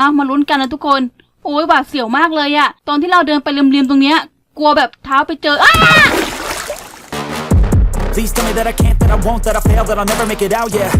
อะมาลุ้นกันนะทุกคน โอ้ยหวาดเสียวมากเลยอะตอนที่เราเดินไปเรียมๆตรงเนี้ย กลัวแบบเท้าไปเจออ้า Please tell me that I can't, that I won't, that I fail, that I'll never make it out, yeah.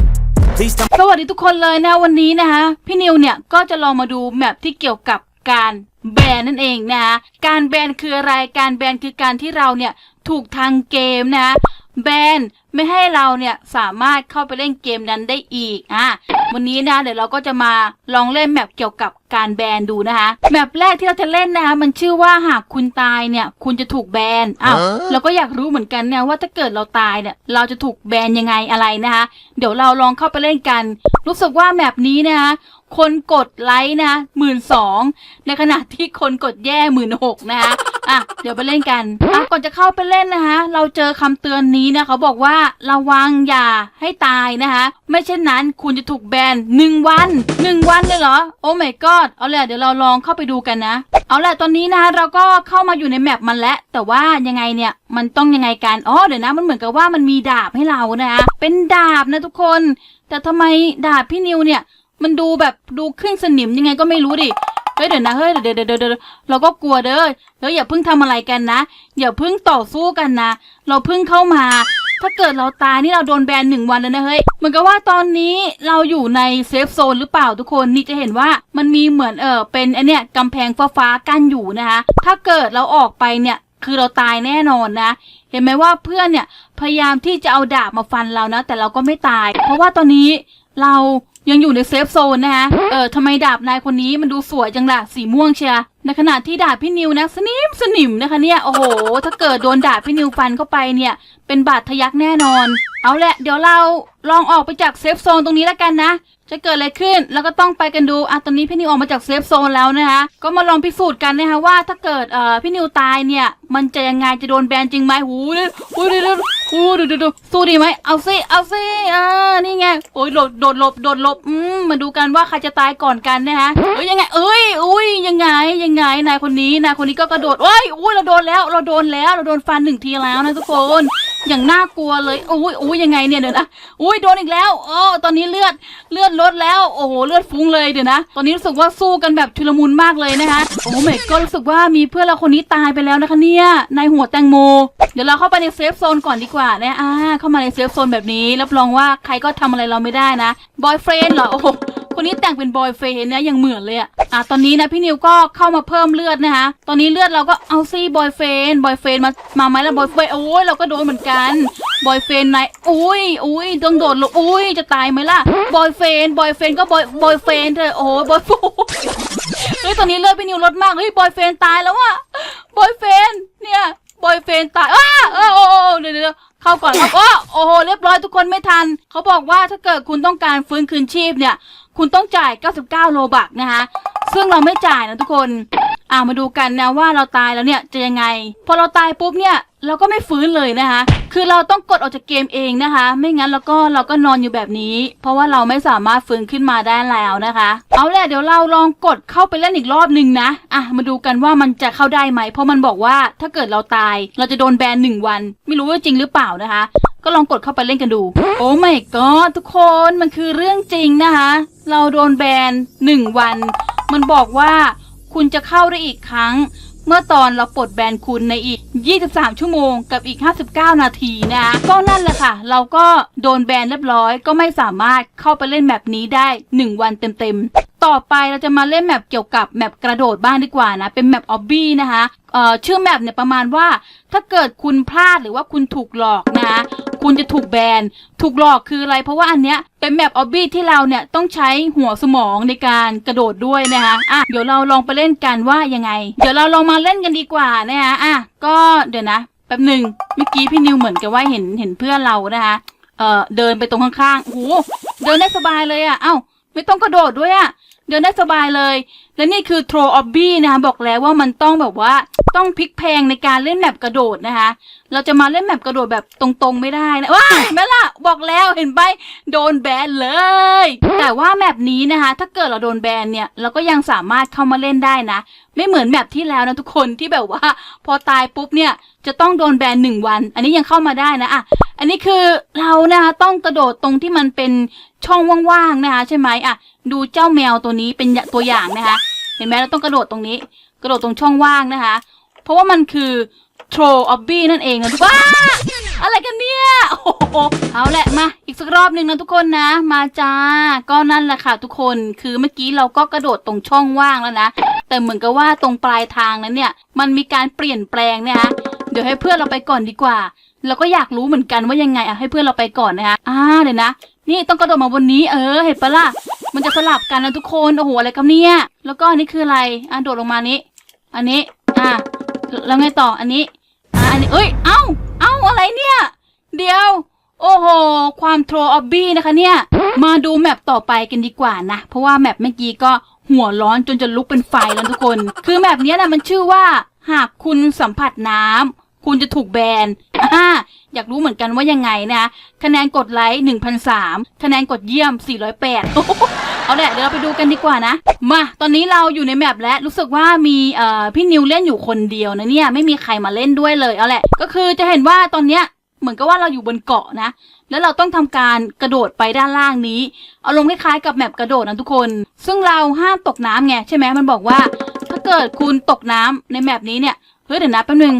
Please tell สวัสดีทุกคนเลยนะวันนี้นะคะพี่นิวเนี่ยก็จะลองมาดูแมปที่เกี่ยวกับการแบนนั่นเองนะคะการแบนคืออะไรการแบนคือการที่เราเนี่ยถูกทางเกมนะคะแบน ไม่ให้เราเนี่ยสามารถเข้าไปเล่นเกมนั้นได้อีกอะวันนี้นะเดี๋ยวเราก็จะมาลองเล่นแมปเกี่ยวกับการแบนดูนะคะแมปแรกที่เราจะเล่นนะคะมันชื่อว่าหากคุณตายเนี่ย คุณจะถูกแบนอ้าวเราก็อยากรู้เหมือนกันนะว่าถ้าเกิดเราตายเนี่ย เราจะถูกแบนยังไงอะไรนะคะ เดี๋ยวเราลองเข้าไปเล่นกัน รู้สึกว่าแมปนี้นะคะ คนกดไลค์นะหมื่นสองในขณะที่คนกดแย่หมื่นหกนะคะอะเดี๋ยวไปเล่นกันอะก่อนจะเข้าไปเล่นนะคะ เราเจอคำเตือนนี้นะเขาบอกว่าระวังอย่าให้ตายนะคะ ไม่เช่นนั้นคุณจะถูกแบนหนึ่งวันหนึ่งวันเลยเหรอ โอ้ my god เอาละเดี๋ยวเราลองเข้าไปดูกันนะ เอาละตอนนี้นะเราก็เข้ามาอยู่ในแมปมันแล้ว แต่ว่ายังไงเนี่ยมันต้องยังไงกันอ๋อเดี๋ยวนะมันเหมือนกับว่ามันมีดาบให้เรานะคะเป็นดาบนะทุกคน แต่ทำไมดาบพี่นิวเนี่ย มันดูแบบดูขึ้นสนิมยังไงก็ไม่รู้ดิ เฮ้ยเดี๋ยวนะเฮ้ยเดี๋ยวเดี๋ยวเดี๋ยวเดี๋ยวเราก็กลัวเด้อเฮ้ยอย่าเพิ่งทำอะไรกันนะ อย่าเพิ่งต่อสู้กันนะ เราเพิ่งเข้ามา ถ้าเกิดเราตายนี่เราโดนแบนหนึ่งวันเลยนะเฮ้ย เหมือนกับว่าตอนนี้เราอยู่ในเซฟโซนหรือเปล่าทุกคนนี่จะเห็นว่ามันมีเหมือนเออเป็นไอเนี้ยกำแพงฟ้าๆกั้นอยู่นะคะ ถ้าเกิดเราออกไปเนี่ยคือเราตายแน่นอนนะ เห็นไหมว่าเพื่อนเนี่ย พยายามที่จะเอาดาบมาฟันเรานะ แต่เราก็ไม่ตาย เพราะว่าตอนนี้เรายังอยู่ในเซฟโซนนะคะเออทำไมดาบนายคนนี้มันดูสวยจังล่ะ สีม่วงเชียในขณะที่ดาบพี่นิวนะสนิมสนิมนะคะเนี่ย โอ้โห ถ้าเกิดโดนดาบพี่นิวฟันเข้าไปเนี่ย เป็นบาดทะยักแน่นอน เอาแหละ เดี๋ยวเรา ลองออกไปจากเซฟโซนตรงนี้แล้วกันนะ จะเกิดอะไรขึ้น แล้วก็ต้องไปกันดูอะตอนนี้พี่นิวออกมาจากเซฟโซนแล้วนะคะ ก็มาลองพิสูจน์กันนะคะว่าถ้าเกิดเอ่อพี่นิวตายเนี่ย มันจะยังไงจะโดนแบนจริงไหมหูยหูดูดูหูดูดูดูสู้ดีไหมเอาสิเอาสิอ่านี่ไงโอ้ยโดดโดดหลบโดดหลบอืมมาดูกันว่าใครจะตายก่อนกันนะคะเอ้ยยังไง เอ้ยอุ้ยยังไงยังไงนายคนนี้นายคนนี้ก็กระโดดโอ้ยอุ้ยเราโดนแล้วเราโดนแล้วเราโดนฟันหนึ่งทีแล้วนะทุกคนอย่างน่ากลัวเลยอุ้ยอุ้ยยังไงเนี่ยเดี๋ยวนะอุ้ยโดนอีกแล้วโอ้ตอนนี้เลือดเลือดลดแล้วโอ้โหเลือดฟุ้งเลยเดี๋ยวนะ ตอนนี้รู้สึกว่าสู้กันแบบชุลมุนมากเลยนะคะโอ้โหเมกก็รู้สึกว่ามีเพื่อนเราคนนี้ตายไปแล้วนะคะเนี่ยนายหัวแตงโม เดี๋ยวเราเข้าไปในเซฟโซนก่อนดีกว่านะอ่าเข้ามาในเซฟโซนแบบนี้รับรองว่าใครก็ทำอะไรเราไม่ได้นะบอยเฟรนเหรอโอ้โห คนนี้แต่งเป็นบอยเฟรนนะยังเหมือนเลยอะอะตอนนี้นะพี่นิวก็เข้ามาเพิ่มเลือดนะคะ ตอนนี้เลือดเราก็เอาซี่บอยเฟนบอยเฟนมามาไหมล่ะบอยเฟนโอ้ยเราก็โดนเหมือนกันบอยเฟรนนายอุ้ยอุ้ยต้องโดดลงอุ้ยจะตายไหมล่ะบอยเฟนบอยเฟนก็บอยบอยเฟนเธอโอ้ยบอยฟูเฮ้ยตอนนี้เลือดพี่นิวลดมากเฮ้ยบอยเฟนตายแล้วอะบอยเฟนเนี่ยบอยเฟนตายอ้าเออโอ้โอ้เดี๋ยวเดี๋ยวเข้าก่อนครับโอ้โหเรียบร้อยทุกคนไม่ทัน เขาบอกว่าถ้าเกิดคุณต้องการฟื้นคืนชีพเนี่ย คุณต้องจ่าย 99 โลบักนะคะ ซึ่งเราไม่จ่ายนะทุกคน อ่ามาดูกันนะว่าเราตายแล้วเนี่ยจะยังไง พอเราตายปุ๊บเนี่ยเราก็ไม่ฟื้นเลยนะคะ คือเราต้องกดออกจากเกมเองนะคะ ไม่งั้นเราก็เราก็นอนอยู่แบบนี้ เพราะว่าเราไม่สามารถฟื้นขึ้นมาได้แล้วนะคะ เอาแหละเดี๋ยวเราลองกดเข้าไปเล่นอีกรอบหนึ่งนะ อะมาดูกันว่ามันจะเข้าได้ไหม เพราะมันบอกว่าถ้าเกิดเราตาย เราจะโดนแบนหนึ่งวัน ไม่รู้ว่าจริงหรือเปล่านะคะ ก็ลองกดเข้าไปเล่นกันดู โอ้ my god ทุกคนมันคือเรื่องจริงนะคะ เราโดนแบนหนึ่งวัน มันบอกว่า คุณจะเข้าได้อีกครั้ง เมื่อตอนเราปลดแบนคุณในอีก 23 ชั่วโมงกับอีก 59 นาทีนะ ก็นั่นแหละค่ะ เราก็โดนแบนเรียบร้อย ก็ไม่สามารถเข้าไปเล่นแมปนี้ได้ 1 วันเต็มๆต่อไปเราจะมาเล่นแมปเกี่ยวกับแมปกระโดดบ้างดีกว่านะ เป็นแมปออบบี้นะคะเอ่อชื่อแมปเนี่ยประมาณว่า ถ้าเกิดคุณพลาดหรือว่าคุณถูกหลอกนะ คุณจะถูกแบน ถูกหลอกคืออะไร เพราะว่าอันเนี้ยเป็นแมปออบบี้ที่เราเนี่ยต้องใช้หัวสมองในการกระโดดด้วยนะคะอะเดี๋ยวเราลองไปเล่นกันว่ายังไง เดี๋ยวเราลองมาเล่นกันดีกว่านะคะอะก็เดี๋ยวนะแป๊บหนึ่งเมื่อกี้พี่นิวเหมือนกับว่าเห็นเห็นเพื่อนเรานะคะเอ่อเดินไปตรงข้างๆโอ้โหเดินได้สบายเลยอะ เอ้าไม่ต้องกระโดดด้วยอะ เดินได้สบายเลย และนี่คือโทรออบบี้นะคะบอกแล้วว่ามันต้องแบบว่าต้องพลิกแพงในการเล่นแมปกระโดดนะคะ เราจะมาเล่นแมปกระโดดแบบตรงๆไม่ได้นะว้าแม่ล่ะบอกแล้วเห็นไปโดนแบนเลย แต่ว่าแมปนี้นะคะ ถ้าเกิดเราโดนแบนเนี่ยเราก็ยังสามารถเข้ามาเล่นได้นะ ไม่เหมือนแมปที่แล้วนะทุกคนที่แบบว่า พอตายปุ๊บเนี่ยจะต้องโดนแบนหนึ่งวัน อันนี้ยังเข้ามาได้นะอะอันนี้คือเรานะคะต้องกระโดดตรงที่มันเป็น ช่องว่างๆนะคะ ใช่ไหมอะ ดูเจ้าแมวตัวนี้เป็นตัวอย่างนะคะ เห็นไหมเราต้องกระโดดตรงนี้ กระโดดตรงช่องว่างนะคะ เพราะว่ามันคือ troll obby นั่นเองนะทุกคนอะไรกันเนี่ย โอ้โหเอาแหละมาอีกสักรอบหนึ่งนะทุกคนนะ มาจ้า ก็นั่นแหละค่ะทุกคน คือเมื่อกี้เราก็กระโดดตรงช่องว่างแล้วนะ แต่เหมือนกับว่าตรงปลายทางนั้นเนี่ย มันมีการเปลี่ยนแปลงเนะคะเดี๋ยวให้เพื่อนเราไปก่อนดีกว่า เราก็อยากรู้เหมือนกันว่ายังไงอะให้เพื่อนเราไปก่อนนะคะอ่าเดี๋ยวนะ นี่ต้องกระโดดมาบนนี้เออ เห็นปะล่ะ มันจะสลับกันนะทุกคนโอ้โหอะไรกันเนี่ย แล้วก็อันนี้คืออะไรอะโดดลงมานี้ อันนี้อะแล้วไงต่ออันนี้อะอันนี้เอ้ยเอ้าเอ้าอะไรเนี่ย เดี๋ยว โอ้โห ความโทรออบบี้นะคะเนี่ย มาดูแมปต่อไปกันดีกว่านะ เพราะว่าแมปเมื่อกี้ก็หัวร้อนจนจะลุกเป็นไฟแล้วทุกคน คือแมปเนี้ยนะมันชื่อว่า หากคุณสัมผัสน้ำ คุณจะถูกแบนอ่าอยากรู้เหมือนกันว่ายังไงนะคะแนนกดไลค์1,003คะแนนกดเยี่ยม 408 เอาแหละเดี๋ยวเราไปดูกันดีกว่านะ มา ตอนนี้เราอยู่ในแมปแล้วรู้สึกว่ามีเอ่อพี่นิวเล่นอยู่คนเดียวนะเนี่ยไม่มีใครมาเล่นด้วยเลยเอาแหละ ก็คือจะเห็นว่าตอนเนี้ยเหมือนกับว่าเราอยู่บนเกาะนะ แล้วเราต้องทำการกระโดดไปด้านล่างนี้เอาลงคล้ายๆกับแมปกระโดดนะทุกคน ซึ่งเราห้ามตกน้ำไงใช่ไหมมันบอกว่า ถ้าเกิดคุณตกน้ำในแมปนี้เนี่ย เฮ้ยเดี๋ยวนะแป๊บนึง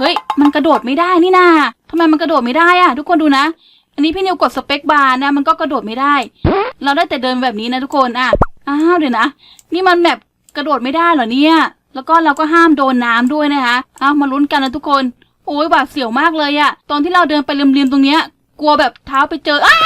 เฮ้ย มันกระโดดไม่ได้นี่นาทำไมมันกระโดดไม่ได้อะทุกคนดูนะ อันนี้พี่นิวกดสเปคบาร์นะ มันก็กระโดดไม่ได้ เราได้แต่เดินแบบนี้นะทุกคนอะอ้าวเดี๋ยวนะ นี่มันแบบกระโดดไม่ได้เหรอเนี่ย แล้วก็เราก็ห้ามโดนน้ำด้วยนะคะอ้าวมาลุ้นกันนะทุกคน โอ้ยบาดเสียวมากเลยอะตอนที่เราเดินไปริมๆตรงเนี้ย กลัวแบบเท้าไปเจออ้า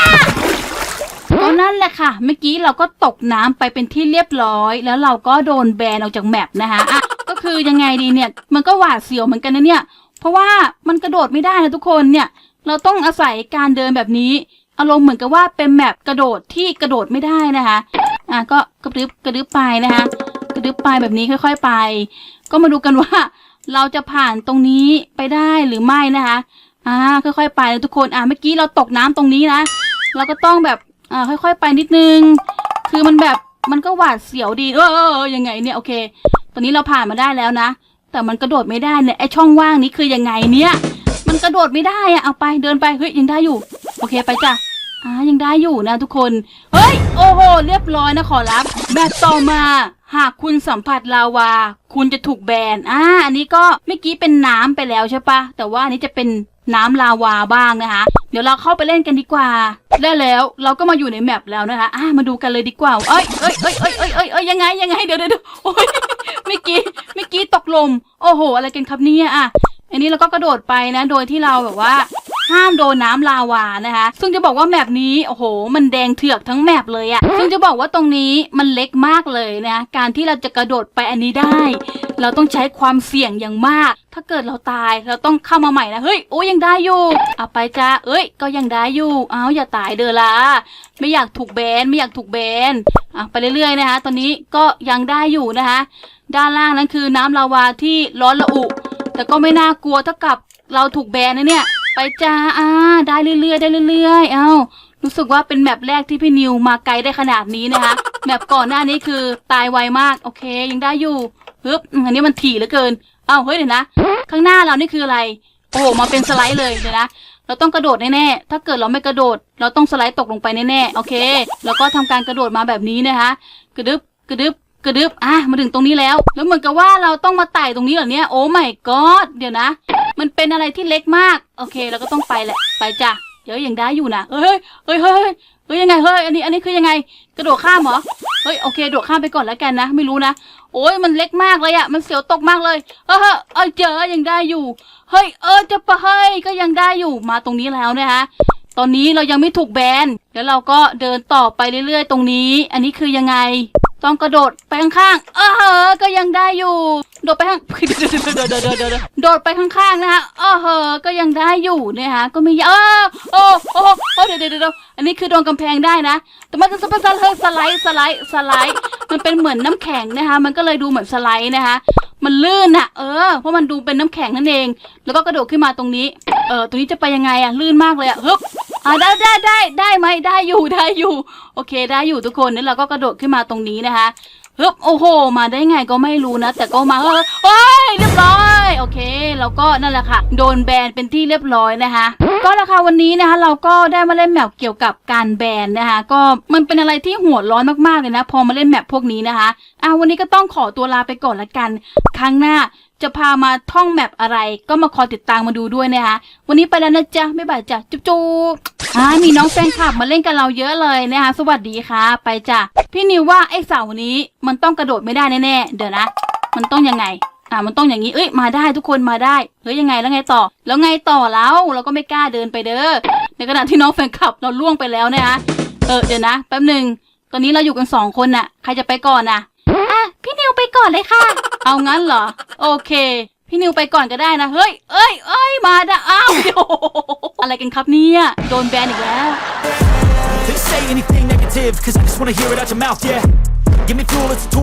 ก็นั่นแหละค่ะ เมื่อกี้เราก็ตกน้ำไปเป็นที่เรียบร้อย แล้วเราก็โดนแบนออกจากแมปนะคะอะก็คือยังไงดีเนี่ย มันก็หวาดเสียวเหมือนกันนะเนี่ย เพราะว่ามันกระโดดไม่ได้นะทุกคนเนี่ย เราต้องอาศัยการเดินแบบนี้ อารมณ์เหมือนกับว่าเป็นแมปกระโดดที่กระโดดไม่ได้นะคะ อะก็กระดึบกระดึบไปนะคะ กระดึบไปแบบนี้ค่อย ๆไป ก็มาดูกันว่า เราจะผ่านตรงนี้ไปได้หรือไม่นะคะ อ่าค่อยๆไปนะทุกคนอ่าเมื่อกี้เราตกน้ำตรงนี้นะ เราก็ต้องแบบอ่าค่อย ๆ ไปนิดนึง คือมันแบบมันก็หวาดเสียวดีเออเออยังไงเนี่ยโอเค ตอนนี้เราผ่านมาได้แล้วนะ แต่มันกระโดดไม่ได้เนี่ยไอช่องว่างนี้คือยังไงเนี่ย มันกระโดดไม่ได้อะเอาไปเดินไปเฮ้ยยังได้อยู่ โอเคไปจ้ะอ่ายังได้อยู่นะทุกคน เฮ้ย โอ้โห เรียบร้อยนะขอรับ แบบต่อมา หากคุณสัมผัสลาวา คุณจะถูกแบน อ่า อันนี้ก็เมื่อกี้เป็นน้ำไปแล้วใช่ปะ แต่ว่าอันนี้จะเป็นน้ำลาวาบ้างนะคะ เดี๋ยวเราเข้าไปเล่นกันดีกว่า ได้แล้วเราก็มาอยู่ในแมปแล้วนะคะ อ่ามาดูกันเลยดีกว่า เอ้ยเอ้ยเอ้ยเอ้ยเอ้ยเอ้ยยังไงยังไง เดี๋ยวเดี๋ยวเดี๋ยวโอ้ยเมื่อกี้ กี้ตกลม โอ้โห อะไรกันครับเนี่ยอะอันนี้เราก็กระโดดไปนะ โดยที่เราแบบว่า ห้ามโดนน้ำลาวานะคะ ซึ่งจะบอกว่าแมปนี้โอ้โห มันแดงเถือกทั้งแมปเลยอะซึ่งจะบอกว่าตรงนี้มันเล็กมากเลยนะการที่เราจะกระโดดไปอันนี้ได้ เราต้องใช้ความเสี่ยงอย่างมาก ถ้าเกิดเราตายเราต้องเข้ามาใหม่นะเฮ้ยโอ้ยังได้อยู่เอาไปจ้าเอ้ย ก็ยังได้อยู่ เอาอย่าตายเด้อละไม่อยากถูกแบนไม่อยากถูกแบน อะไปเรื่อยๆนะคะ ตอนนี้ก็ยังได้อยู่นะคะ ด้านล่างนั้นคือน้ำลาวาที่ร้อนระอุ แต่ก็ไม่น่ากลัวเท่ากับเราถูกแบนนะเนี่ย ไปจ้าอ่าได้เรื่อยๆได้เรื่อยๆ เอ้ารู้สึกว่าเป็นแมปแรกที่พี่นิวมาไกลได้ขนาดนี้นะคะ แมปก่อนหน้านี้คือตายไวมาก โอเค ยังได้อยู่ปึ๊บอันนี้มันถี่เหลือเกิน เอ้าเฮ้ยเดี๋ยวนะ ข้างหน้าเรานี่คืออะไร โอ้โหมาเป็นสไลด์เลยเดี๋ยวนะ เราต้องกระโดดแน่ๆ ถ้าเกิดเราไม่กระโดด เราต้องสไลด์ตกลงไปแน่ๆ โอเค แล้วก็ทำการกระโดดมาแบบนี้นะคะ กระดึบ กระดึบ กระดึบ อะ มาถึงตรงนี้แล้ว แล้วเหมือนกับว่าเราต้องมาไต่ตรงนี้เหรอเนี่ย โอ้ไม่กอดเดี๋ยวนะ มันเป็นอะไรที่เล็กมาก โอเค เราก็ต้องไปแหละ ไปจ้ะ เดี๋ยวยังได้อยู่นะเฮ้ยเฮ้ยเฮ้ยเฮ้ยยังไง เฮ้ย อันนี้ อันนี้คือยังไง กระโดดข้ามเหรอ เฮ้ย โอเค โดดข้ามไปก่อนแล้วกันนะ ไม่รู้นะ โอ้ยมันเล็กมากเลยอะมันเสียวตกมากเลย เออเออเจอยังได้อยู่ เฮ้ยเออจะไปเฮ้ยก็ยังได้อยู่มาตรงนี้แล้วนะคะตอนนี้เรายังไม่ถูกแบนแล้วเราก็เดินต่อไปเรื่อยๆ ตรงนี้ อันนี้คือยังไง ต้องกระโดดไปข้างๆ เออก็ยังได้อยู่ โดดไปข้างโดดโดดโดดโดดโดดไปข้างๆ นะคะเออเออก็ยังได้อยู่เนะคะก็ไม่เออโอ้โอ้โอ้เดี๋ยวเดี๋ยวเดี๋ยวอันนี้คือโดนกำแพงได้นะ แต่มันจะสไลด์สไลด์สไลด์สไลด์ มันเป็นเหมือนน้ำแข็งนะคะ มันก็เลยดูเหมือนสไลด์นะคะมันลื่นอะเออ เพราะมันดูเป็นน้ำแข็งนั่นเอง แล้วก็กระโดดขึ้นมาตรงนี้ เออ ตรงนี้จะไปยังไงอะลื่นมากเลยอะฮึบ อ่าได้ได้ได้ได้ไหมได้อยู่ได้อยู่ โอเคได้อยู่ทุกคนนี่เราก็กระโดดขึ้นมาตรงนี้นะคะฮึบโอ้โห มาได้ไงก็ไม่รู้นะ แต่ก็มาเฮ้ยเรียบร้อย โอเค แล้วก็นั่นแหละค่ะ โดนแบนเป็นที่เรียบร้อยนะคะ ก็ราคาวันนี้นะคะเราก็ได้มาเล่นแมปเกี่ยวกับการแบนนะคะ ก็มันเป็นอะไรที่หัวร้อนมากๆเลยนะ พอมาเล่นแมปพวกนี้นะคะอะวันนี้ก็ต้องขอตัวลาไปก่อนละกัน ครั้งหน้า จะพามาท่องแมปอะไร ก็มาคอยติดตามมาดูด้วยนะคะ วันนี้ไปแล้วนะจ๊ะไม่บายจ้ะจุ๊บจุ๊บอ่ามีน้องแฟนคลับมาเล่นกับเราเยอะเลยนะคะ สวัสดีค่ะ ไปจ้ะพี่นิวว่าไอ้เสานี้มันต้องกระโดดไม่ได้แน่ๆเดี๋ยวนะ มันต้องยังไงอ่ามันต้องอย่างนี้เอ้ยมาได้ทุกคนมาได้เฮ้ยยังไงแล้วไงต่อ แล้วไงต่อแล้วเราก็ไม่กล้าเดินไปเด้อในขณะที่น้องแฟนคลับเราล่วงไปแล้วนะคะเออเดี๋ยวนะแป๊บหนึ่งตอนนี้เราอยู่กันสองคนน่ะ ใครจะไปก่อนน่ะอะพี่นิวไปก่อนเลยค่ะ เอางั้นเหรอ โอเค พี่นิวไปก่อนก็ได้นะ เฮ้ย เอ้ยเอ้ย มาได้อ้าวโอ้โหอะไรกันครับเนี่ย โดนแบนอีกแล้ว They say anything negative, cause I just wanna hear it out your mouth, yeah. Give me fuel, it's a tool.